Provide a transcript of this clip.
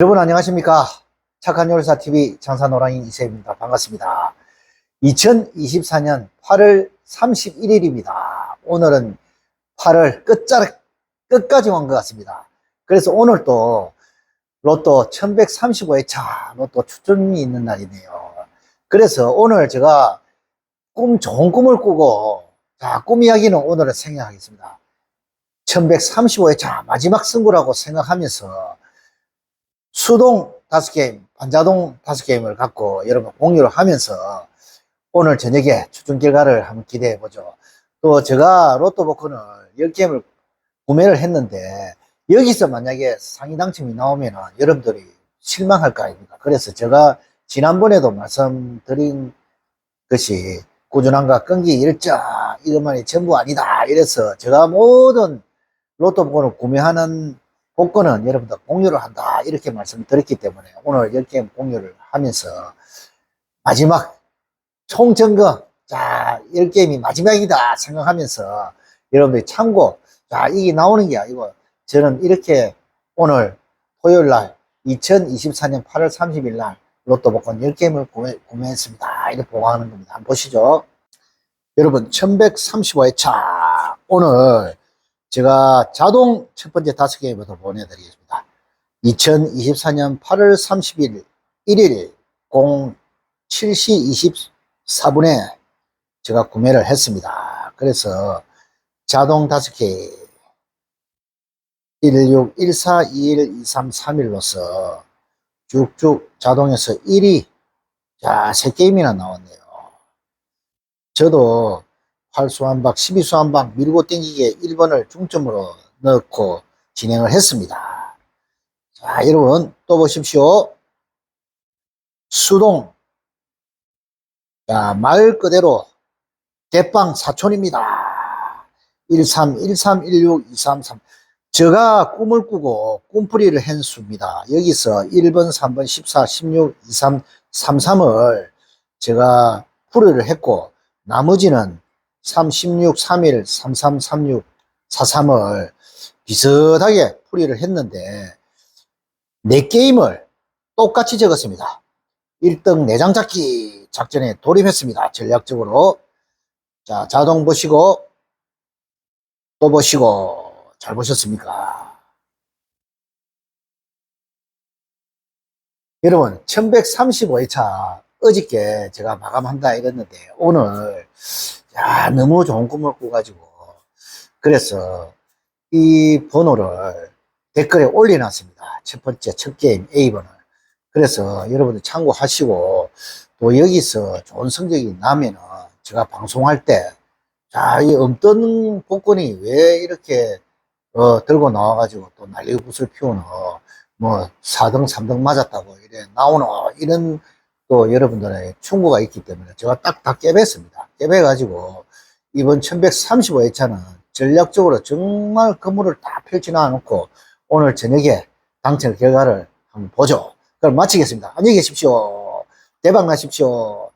여러분 안녕하십니까? 착한 요리사 TV 장사노랑이 이세입니다. 반갑습니다. 2024년 8월 31일입니다. 오늘은 8월 끝자락 끝까지 온 것 같습니다. 그래서 오늘 또 로또 1135회차 로또 추첨이 있는 날이네요. 그래서 오늘 제가 꿈 좋은 꿈을 꾸고 자, 꿈 이야기는 오늘은 생략하겠습니다. 1135회차 마지막 승부라고 생각하면서 수동 다섯 게임, 반자동 다섯 게임을 갖고 여러분 공유를 하면서 오늘 저녁에 추천 결과를 한번 기대해 보죠. 또 제가 로또 복권을 10게임을 구매를 했는데 여기서 만약에 상위 당첨이 나오면 여러분들이 실망할 거 아닙니까? 그래서 제가 지난번에도 말씀드린 것이 꾸준함과 끈기 일정 이것만이 전부 아니다. 이래서 제가 모든 로또 복권을 구매하는 복권은 여러분들 공유를 한다 이렇게 말씀드렸기 때문에 오늘 10개 공유를 하면서 마지막 총점검 자 10게임이 마지막이다 생각하면서 여러분들이 참고 자 이게 나오는 게 아니고 저는 이렇게 오늘 토요일날 2024년 8월 30일 날 로또 복권 10게임을 구매, 구매했습니다. 이렇게 보고하는 겁니다. 한번 보시죠. 여러분 1135회차. 오늘 제가 자동 첫 번째 다섯 개부터 보내드리겠습니다. 2024년 8월 30일 1일 07시 24분에 제가 구매를 했습니다. 그래서 자동 다섯 개 16, 14, 21, 23, 3일로서 쭉쭉 자동에서 1위 자, 세 게임이나 나왔네요. 저도 8수 한 방, 12수 한방 밀고 땡기기에 1번을 중점으로 넣고 진행을 했습니다. 자, 여러분 또 보십시오. 수동. 자, 말 그대로 대빵 사촌입니다. 13, 13, 16, 233. 제가 꿈을 꾸고 꿈풀이를 한 수입니다. 여기서 1번, 3번, 14, 16, 23, 33을 제가 풀이를 했고 나머지는 3, 16, 31, 33, 36, 43을 비슷하게 풀이를 했는데 네 게임을 똑같이 적었습니다. 1등 내장 잡기 작전에 돌입했습니다. 전략적으로. 자, 자동 보시고 또 보시고 잘 보셨습니까? 여러분 1135회차 어저께 제가 마감한다 이랬는데 오늘 야, 너무 좋은 꿈을 꾸가지고. 그래서 이 번호를 댓글에 올려놨습니다. 첫 번째, 첫 게임 A번을. 그래서 여러분들 참고하시고, 또 여기서 좋은 성적이 나면은 제가 방송할 때, 자, 이 없던 복권이 왜 이렇게, 어, 들고 나와가지고 또 난리의 붓을 피우노. 뭐, 4등, 3등 맞았다고 이래 나오노. 이런 또 여러분들의 충고가 있기 때문에 제가 딱 다 깨bes습니다. 깨배가지고 이번 1135회차는 전략적으로 정말 건물을 다 펼쳐놔 놓고 오늘 저녁에 당첨 결과를 한번 보죠. 그럼 마치겠습니다. 안녕히 계십시오. 대박 나십시오.